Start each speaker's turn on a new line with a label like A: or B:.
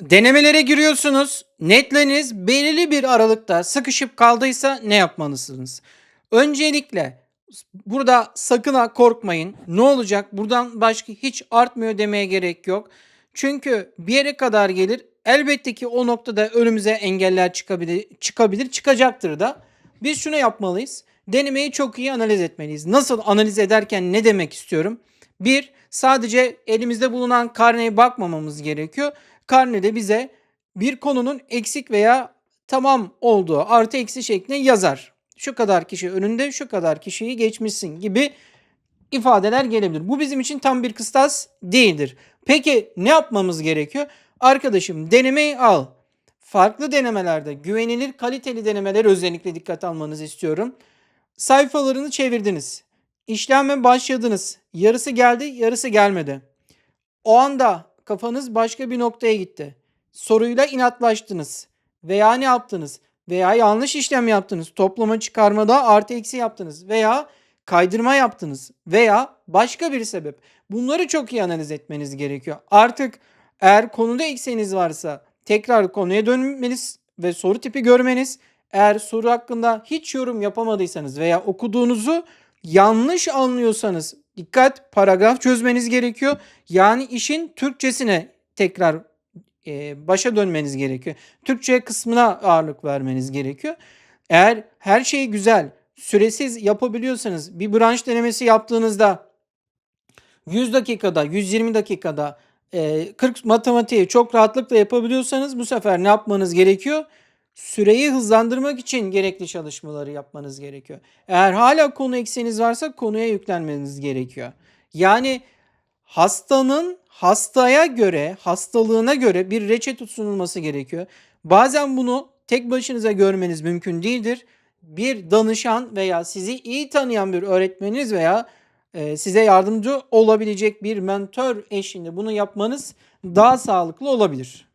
A: Denemelere giriyorsunuz. Netleriniz belirli bir aralıkta sıkışıp kaldıysa ne yapmalısınız? Öncelikle burada sakın ha korkmayın. Ne olacak? Buradan başka hiç artmıyor demeye gerek yok. Çünkü bir yere kadar gelir. Elbette ki o noktada önümüze engeller çıkabilir, çıkabilir, çıkacaktır da. Biz şunu yapmalıyız. Denemeyi çok iyi analiz etmeliyiz. Nasıl analiz ederken ne demek istiyorum? Bir, sadece elimizde bulunan karneye bakmamamız gerekiyor. Karnede bize bir konunun eksik veya tamam olduğu artı eksi şeklinde yazar. Şu kadar kişi önünde, şu kadar kişiyi geçmişsin gibi ifadeler gelebilir. Bu bizim için tam bir kıstas değildir. Peki ne yapmamız gerekiyor? Arkadaşım denemeyi al. Farklı denemelerde güvenilir kaliteli denemeler özellikle dikkat almanızı istiyorum. Sayfalarını çevirdiniz. İşleme başladınız. Yarısı geldi, yarısı gelmedi. O anda kafanız başka bir noktaya gitti. Soruyla inatlaştınız. Veya ne yaptınız? Veya yanlış işlem yaptınız. Toplama çıkarmada artı eksi yaptınız. Veya kaydırma yaptınız. Veya başka bir sebep. Bunları çok iyi analiz etmeniz gerekiyor. Artık eğer konuda eksiğiniz varsa tekrar konuya dönmeniz ve soru tipi görmeniz. Eğer soru hakkında hiç yorum yapamadıysanız veya okuduğunuzu yanlış anlıyorsanız dikkat paragraf çözmeniz gerekiyor. Yani işin Türkçesine tekrar e, başa dönmeniz gerekiyor. Türkçe kısmına ağırlık vermeniz gerekiyor. Eğer her şey güzel, süresiz yapabiliyorsanız bir branş denemesi yaptığınızda 100 dakikada, 120 dakikada e, 40 matematiği çok rahatlıkla yapabiliyorsanız bu sefer ne yapmanız gerekiyor? Süreyi hızlandırmak için gerekli çalışmaları yapmanız gerekiyor. Eğer hala konu eksiğiniz varsa konuya yüklenmeniz gerekiyor. Yani hastanın hastaya göre, hastalığına göre bir reçete sunulması gerekiyor. Bazen bunu tek başınıza görmeniz mümkün değildir. Bir danışan veya sizi iyi tanıyan bir öğretmeniniz veya e, size yardımcı olabilecek bir mentor eşliğinde bunu yapmanız daha sağlıklı olabilir.